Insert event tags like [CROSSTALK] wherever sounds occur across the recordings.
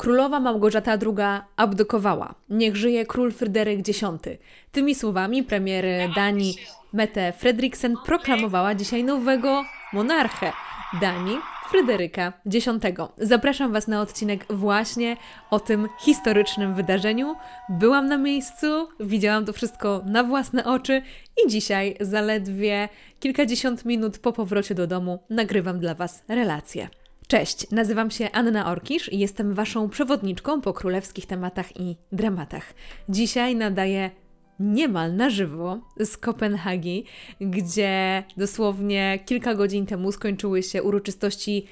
Królowa Małgorzata II abdykowała. Niech żyje król Fryderyk X. Tymi słowami premier Danii Mette Fredriksen proklamowała dzisiaj nowego monarchę Danii, Fryderyka X. Zapraszam Was na odcinek właśnie o tym historycznym wydarzeniu. Byłam na miejscu, widziałam to wszystko na własne oczy i dzisiaj, zaledwie kilkadziesiąt minut po powrocie do domu, nagrywam dla Was relację. Cześć, nazywam się Anna Orkisz i jestem Waszą przewodniczką po królewskich tematach i dramatach. Dzisiaj nadaję niemal na żywo z Kopenhagi, gdzie dosłownie kilka godzin temu skończyły się uroczystości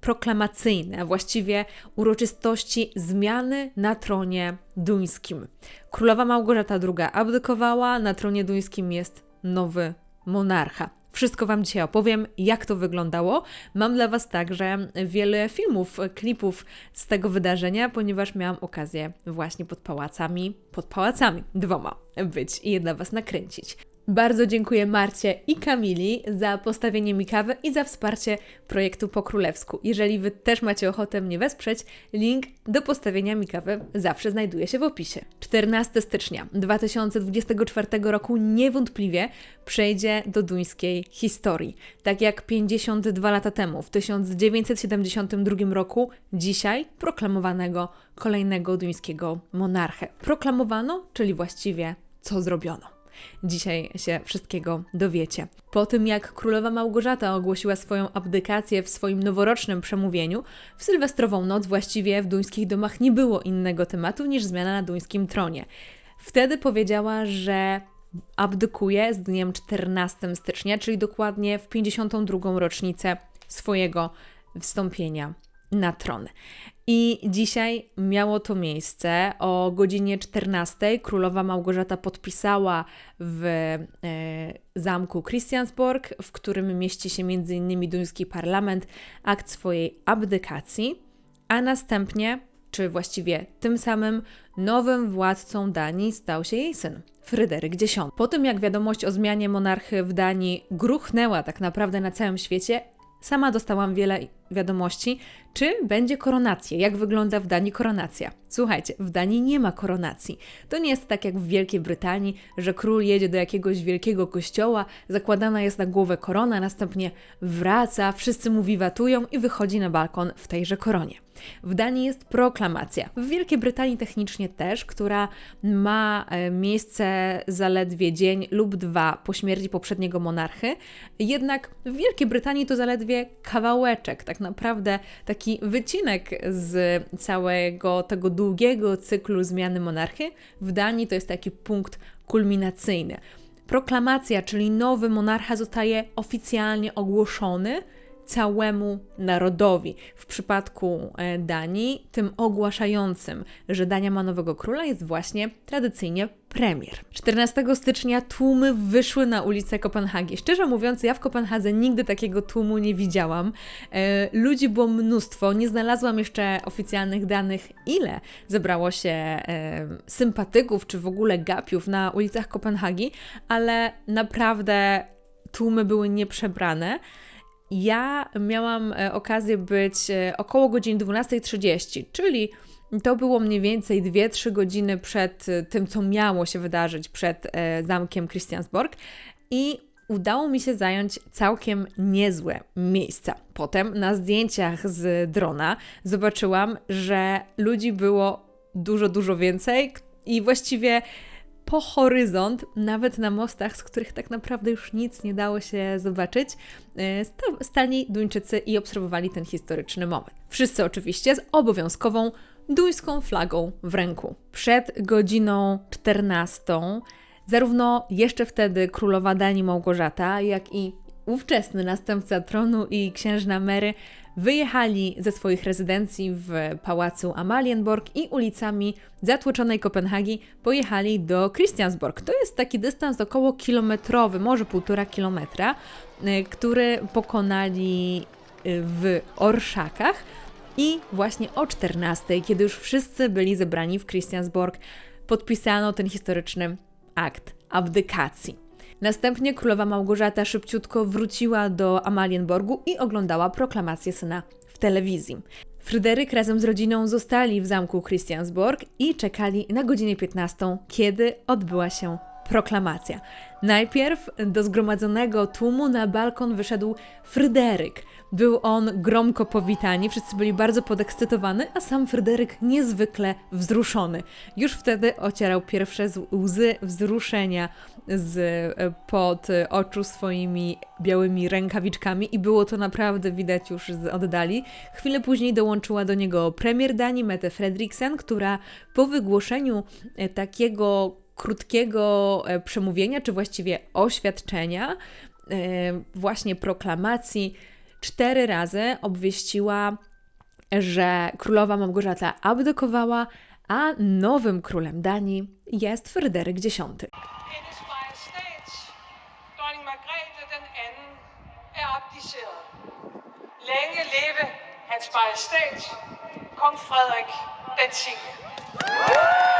proklamacyjne, a właściwie uroczystości zmiany na tronie duńskim. Królowa Małgorzata II abdykowała, na tronie duńskim jest nowy monarcha. Wszystko Wam dzisiaj opowiem, jak to wyglądało. Mam dla Was także wiele filmów, klipów z tego wydarzenia, ponieważ miałam okazję właśnie pod pałacami, pod pałacami dwoma być i je dla Was nakręcić. Bardzo dziękuję Marcie i Kamili za postawienie mi kawy i za wsparcie projektu po królewsku. Jeżeli Wy też macie ochotę mnie wesprzeć, link do postawienia mi kawy zawsze znajduje się w opisie. 14 stycznia 2024 roku niewątpliwie przejdzie do duńskiej historii. Tak jak 52 lata temu, w 1972 roku, dzisiaj proklamowanego kolejnego duńskiego monarchę. Proklamowano, czyli właściwie co zrobiono. Dzisiaj się wszystkiego dowiecie. Po tym, jak królowa Małgorzata ogłosiła swoją abdykację w swoim noworocznym przemówieniu, w sylwestrową noc właściwie w duńskich domach nie było innego tematu niż zmiana na duńskim tronie. Wtedy powiedziała, że abdykuje z dniem 14 stycznia, czyli dokładnie w 52. rocznicę swojego wstąpienia na tron. I dzisiaj miało to miejsce. O godzinie 14 królowa Małgorzata podpisała w e, zamku Christiansborg, w którym mieści się m.in. duński parlament, akt swojej abdykacji, a następnie, czy właściwie tym samym, nowym władcą Danii stał się jej syn. Fryderyk X. Po tym, jak wiadomość o zmianie monarchy w Danii gruchnęła tak naprawdę na całym świecie, Sama dostałam wiele wiadomości, czy będzie koronacja, jak wygląda w Danii koronacja. Słuchajcie, w Danii nie ma koronacji. To nie jest tak jak w Wielkiej Brytanii, że król jedzie do jakiegoś wielkiego kościoła, zakładana jest na głowę korona, następnie wraca, wszyscy mu wiwatują i wychodzi na balkon w tejże koronie. W Danii jest proklamacja. W Wielkiej Brytanii technicznie też, która ma e, miejsce zaledwie dzień lub dwa po śmierci poprzedniego monarchy. Jednak w Wielkiej Brytanii to zaledwie kawałeczek, tak naprawdę taki wycinek z całego tego długiego cyklu zmiany monarchy. W Danii to jest taki punkt kulminacyjny. Proklamacja, czyli nowy monarcha zostaje oficjalnie ogłoszony całemu narodowi. W przypadku e, Danii, tym ogłaszającym, że Dania ma nowego króla, jest właśnie tradycyjnie premier. 14 stycznia tłumy wyszły na ulicę Kopenhagi. Szczerze mówiąc, ja w Kopenhadze nigdy takiego tłumu nie widziałam. E, ludzi było mnóstwo, nie znalazłam jeszcze oficjalnych danych, ile zebrało się e, sympatyków czy w ogóle gapiów na ulicach Kopenhagi, ale naprawdę tłumy były nieprzebrane. Ja miałam e, okazję być e, około godziny 12.30, czyli to było mniej więcej 2-3 godziny przed e, tym, co miało się wydarzyć przed zamkiem Christiansborg i udało mi się zająć całkiem niezłe miejsca. Potem na zdjęciach z drona zobaczyłam, że ludzi było dużo, dużo więcej i właściwie po horyzont, nawet na mostach, z których tak naprawdę już nic nie dało się zobaczyć, e, stali Duńczycy i obserwowali ten historyczny moment. Wszyscy oczywiście z obowiązkową duńską flagą w ręku. Przed godziną 14 zarówno jeszcze wtedy królowa Danii Małgorzata, jak i ówczesny następca tronu i księżna Mary wyjechali ze swoich rezydencji w pałacu Amalienborg i ulicami zatłoczonej Kopenhagi pojechali do Christiansborg. To jest taki dystans około kilometrowy, może półtora kilometra, y, który pokonali y, w Orszakach. I właśnie o 14, kiedy już wszyscy byli zebrani w Christiansborg, podpisano ten historyczny akt abdykacji. Następnie królowa Małgorzata szybciutko wróciła do Amalienborgu i oglądała proklamację syna w telewizji. Fryderyk razem z rodziną zostali w zamku Christiansborg i czekali na godzinę 15, kiedy odbyła się proklamacja. Najpierw do zgromadzonego tłumu na balkon wyszedł Fryderyk. Był on gromko powitani, wszyscy byli bardzo podekscytowani, a sam Fryderyk niezwykle wzruszony. Już wtedy ocierał pierwsze łzy wzruszenia z e, pod oczu swoimi białymi rękawiczkami i było to naprawdę widać już z oddali. Chwilę później dołączyła do niego premier Danii Mette Fredriksen, która po wygłoszeniu e, takiego krótkiego e, przemówienia, czy właściwie oświadczenia, e, właśnie proklamacji, cztery razy obwieściła, że królowa Małgorzata abdykowała, a nowym królem Danii jest Fryderyk X. Er leve Hans Majestat, Kong Frederik den 10.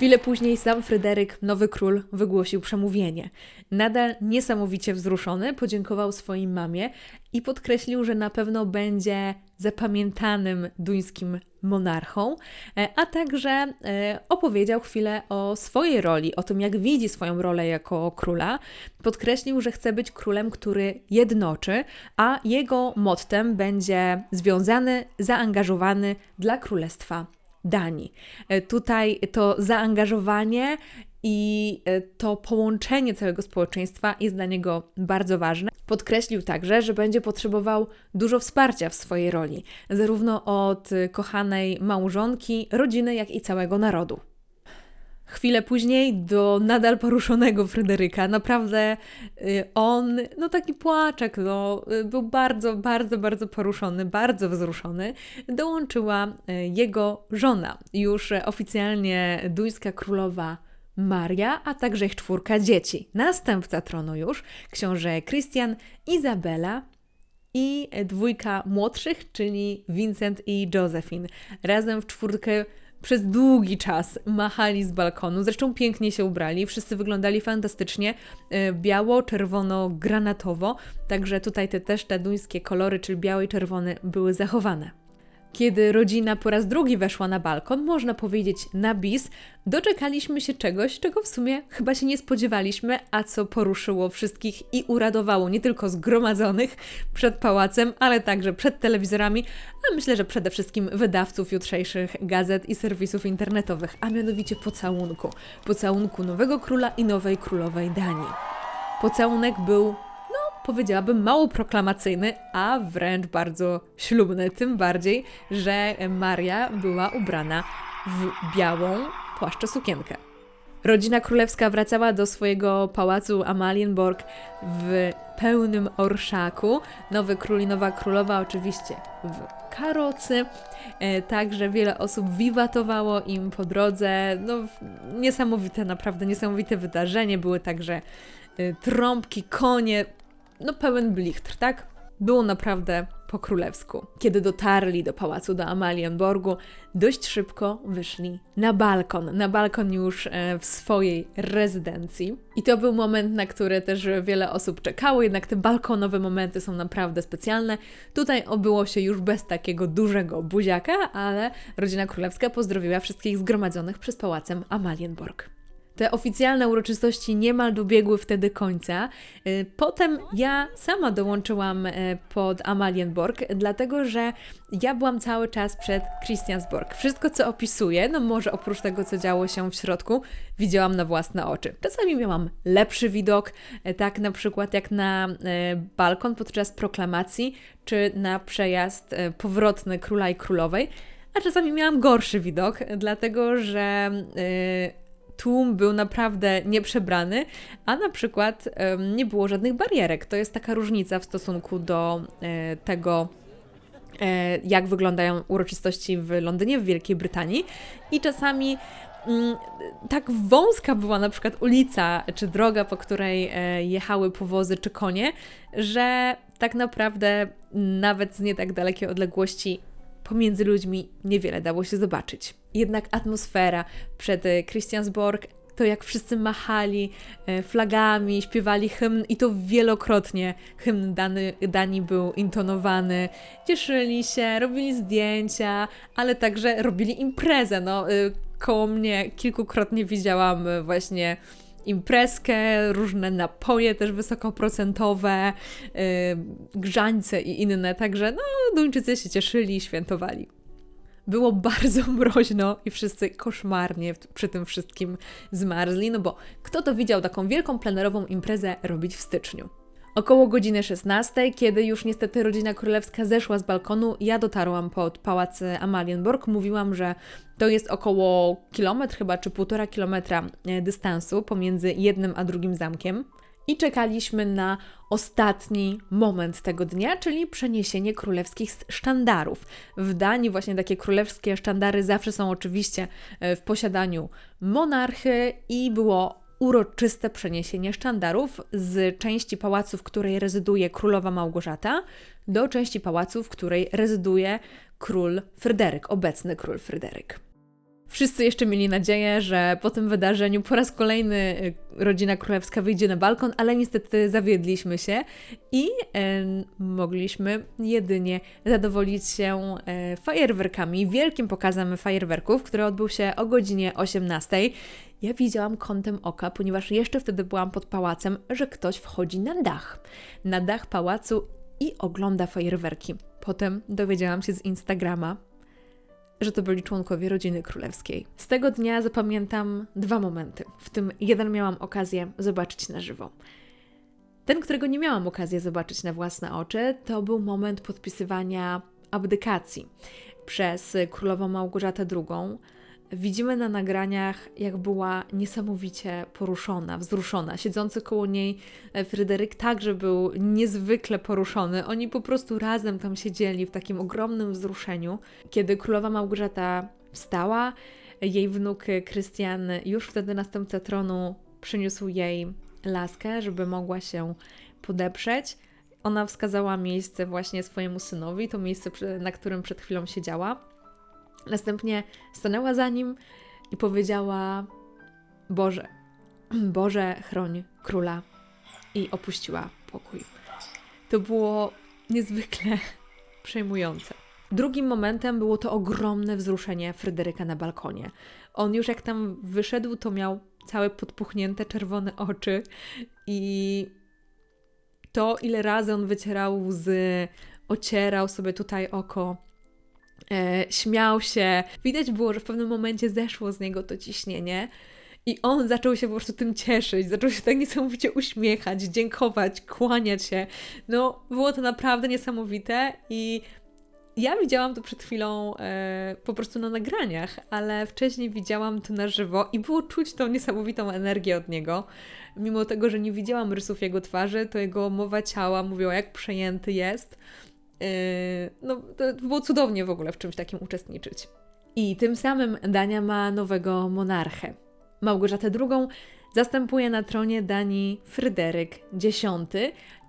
Chwilę później sam Fryderyk, nowy król, wygłosił przemówienie. Nadal niesamowicie wzruszony, podziękował swojej mamie i podkreślił, że na pewno będzie zapamiętanym duńskim monarchą, e, a także e, opowiedział chwilę o swojej roli, o tym, jak widzi swoją rolę jako króla. Podkreślił, że chce być królem, który jednoczy, a jego mottem będzie związany, zaangażowany dla królestwa Danii. E, Tutaj to zaangażowanie i e, to połączenie całego społeczeństwa jest dla niego bardzo ważne. Podkreślił także, że będzie potrzebował dużo wsparcia w swojej roli, zarówno od e, kochanej małżonki, rodziny, jak i całego narodu. Chwilę później do nadal poruszonego Fryderyka, naprawdę y, on, no taki płaczek, no, był bardzo, bardzo, bardzo poruszony, bardzo wzruszony, dołączyła jego żona, już oficjalnie duńska królowa Maria, a także ich czwórka dzieci. Następca tronu już, książę Christian, Izabela i dwójka młodszych, czyli Vincent i Josephine. Razem w czwórkę przez długi czas machali z balkonu. Zresztą pięknie się ubrali, wszyscy wyglądali fantastycznie, e, biało, czerwono, granatowo. Także tutaj te też te duńskie kolory, czyli biały i czerwony, były zachowane. Kiedy rodzina po raz drugi weszła na balkon, można powiedzieć na bis, doczekaliśmy się czegoś, czego w sumie chyba się nie spodziewaliśmy, a co poruszyło wszystkich i uradowało nie tylko zgromadzonych przed pałacem, ale także przed telewizorami, a myślę, że przede wszystkim wydawców jutrzejszych gazet i serwisów internetowych, a mianowicie pocałunku. Pocałunku nowego króla i nowej królowej Danii. Pocałunek był powiedziałabym, mało proklamacyjny, a wręcz bardzo ślubny. Tym bardziej, że Maria była ubrana w białą płaszczosukienkę. Rodzina królewska wracała do swojego pałacu Amalienborg w pełnym orszaku. Nowy król i nowa królowa oczywiście w karocy. E, Także wiele osób wiwatowało im po drodze. No, niesamowite, naprawdę niesamowite wydarzenie. Były także e, trąbki, konie, no pełen blichtr, tak? Było naprawdę po królewsku. Kiedy dotarli do pałacu do Amalienborgu, dość szybko wyszli na balkon. Na balkon już e, w swojej rezydencji. I to był moment, na który też wiele osób czekało, jednak te balkonowe momenty są naprawdę specjalne. Tutaj obyło się już bez takiego dużego buziaka, ale rodzina królewska pozdrowiła wszystkich zgromadzonych przez pałacem Amalienborg. Te oficjalne uroczystości niemal dobiegły wtedy końca. Y, Potem ja sama dołączyłam y, pod Amalienborg, dlatego że ja byłam cały czas przed Christiansborg. Wszystko, co opisuję, no może oprócz tego, co działo się w środku, widziałam na własne oczy. Czasami miałam lepszy widok, y, tak na przykład jak na balkon podczas proklamacji, czy na przejazd powrotny króla i królowej, a czasami miałam gorszy widok, dlatego że tłum był naprawdę nieprzebrany, a na przykład nie było żadnych barierek. To jest taka różnica w stosunku do e, tego, e, jak wyglądają uroczystości w Londynie, w Wielkiej Brytanii. I czasami mm, tak wąska była na przykład ulica czy droga, po której e, jechały powozy czy konie, że tak naprawdę nawet z nie tak dalekiej odległości pomiędzy ludźmi niewiele dało się zobaczyć. Jednak atmosfera przed e, Christiansborg, to jak wszyscy machali e, flagami, śpiewali hymn i to wielokrotnie hymn Dany, Danii był intonowany, cieszyli się, robili zdjęcia, ale także robili imprezę. No, y, koło mnie kilkukrotnie widziałam właśnie imprezkę, różne napoje też wysokoprocentowe, yy, grzańce i inne, także no Duńczycy się cieszyli i świętowali. Było [LAUGHS] bardzo mroźno i wszyscy koszmarnie przy tym wszystkim zmarzli, no bo kto to widział taką wielką plenerową imprezę robić w styczniu? Około godziny 16, kiedy już niestety rodzina królewska zeszła z balkonu, ja dotarłam pod pałac Amalienborg. Mówiłam, że to jest około kilometr chyba, czy półtora kilometra e, dystansu pomiędzy jednym a drugim zamkiem. I czekaliśmy na ostatni moment tego dnia, czyli przeniesienie królewskich sztandarów. W Danii właśnie takie królewskie sztandary zawsze są oczywiście e, w posiadaniu monarchy i było uroczyste przeniesienie sztandarów z części pałacu, w której rezyduje królowa Małgorzata, do części pałacu, w której rezyduje król Fryderyk, obecny król Fryderyk. Wszyscy jeszcze mieli nadzieję, że po tym wydarzeniu po raz kolejny y, rodzina królewska wyjdzie na balkon, ale niestety zawiedliśmy się i e, mogliśmy jedynie zadowolić się e, fajerwerkami, wielkim pokazem fajerwerków, który odbył się o godzinie 18. Ja widziałam kątem oka, ponieważ jeszcze wtedy byłam pod pałacem, że ktoś wchodzi na dach. Na dach pałacu i ogląda fajerwerki. Potem dowiedziałam się z Instagrama, że to byli członkowie rodziny królewskiej. Z tego dnia zapamiętam dwa momenty, w tym jeden miałam okazję zobaczyć na żywo. Ten, którego nie miałam okazji zobaczyć na własne oczy, to był moment podpisywania abdykacji przez królową Małgorzatę II. Widzimy na nagraniach, jak była niesamowicie poruszona, wzruszona. Siedzący koło niej e, Fryderyk także był niezwykle poruszony. Oni po prostu razem tam siedzieli w takim ogromnym wzruszeniu. Kiedy królowa Małgorzata wstała, jej wnuk Krystian, już wtedy następca tronu, przyniósł jej laskę, żeby mogła się podeprzeć. Ona wskazała miejsce właśnie swojemu synowi, to miejsce, na którym przed chwilą siedziała. Następnie stanęła za nim i powiedziała: Boże, [CLEARS THROAT] Boże, chroń króla. I opuściła pokój. To było niezwykle [LAUGHS] przejmujące. Drugim momentem było to ogromne wzruszenie Fryderyka na balkonie. On już jak tam wyszedł, to miał całe podpuchnięte czerwone oczy i to, ile razy on wycierał łzy, ocierał sobie tutaj oko, śmiał się. Widać było, że w pewnym momencie zeszło z niego to ciśnienie. I on zaczął się po prostu tym cieszyć, zaczął się tak niesamowicie uśmiechać, dziękować, kłaniać się. No, było to naprawdę niesamowite i ja widziałam to przed chwilą e, po prostu na nagraniach, ale wcześniej widziałam to na żywo i było czuć tą niesamowitą energię od niego. Mimo tego, że nie widziałam rysów jego twarzy, to jego mowa ciała mówiła, jak przejęty jest. Yy, no, to było cudownie w ogóle w czymś takim uczestniczyć. I tym samym Dania ma nowego monarchę. Małgorzatę II zastępuje na tronie Danii Fryderyk X.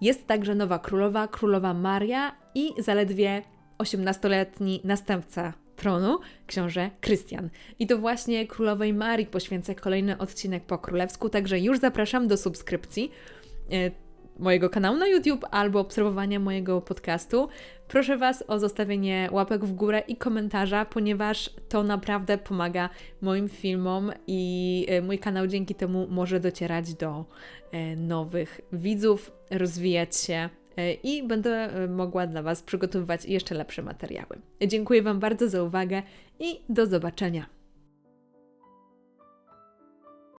Jest także nowa królowa, królowa Maria i zaledwie 18-letni następca tronu, książę Krystian. I to właśnie królowej Marii poświęcę kolejny odcinek po królewsku, także już zapraszam do subskrypcji e, mojego kanału na YouTube albo obserwowania mojego podcastu. Proszę Was o zostawienie łapek w górę i komentarza, ponieważ to naprawdę pomaga moim filmom i e, mój kanał dzięki temu może docierać do e, nowych widzów, rozwijać się e, i będę mogła dla Was przygotowywać jeszcze lepsze materiały. Dziękuję Wam bardzo za uwagę i do zobaczenia.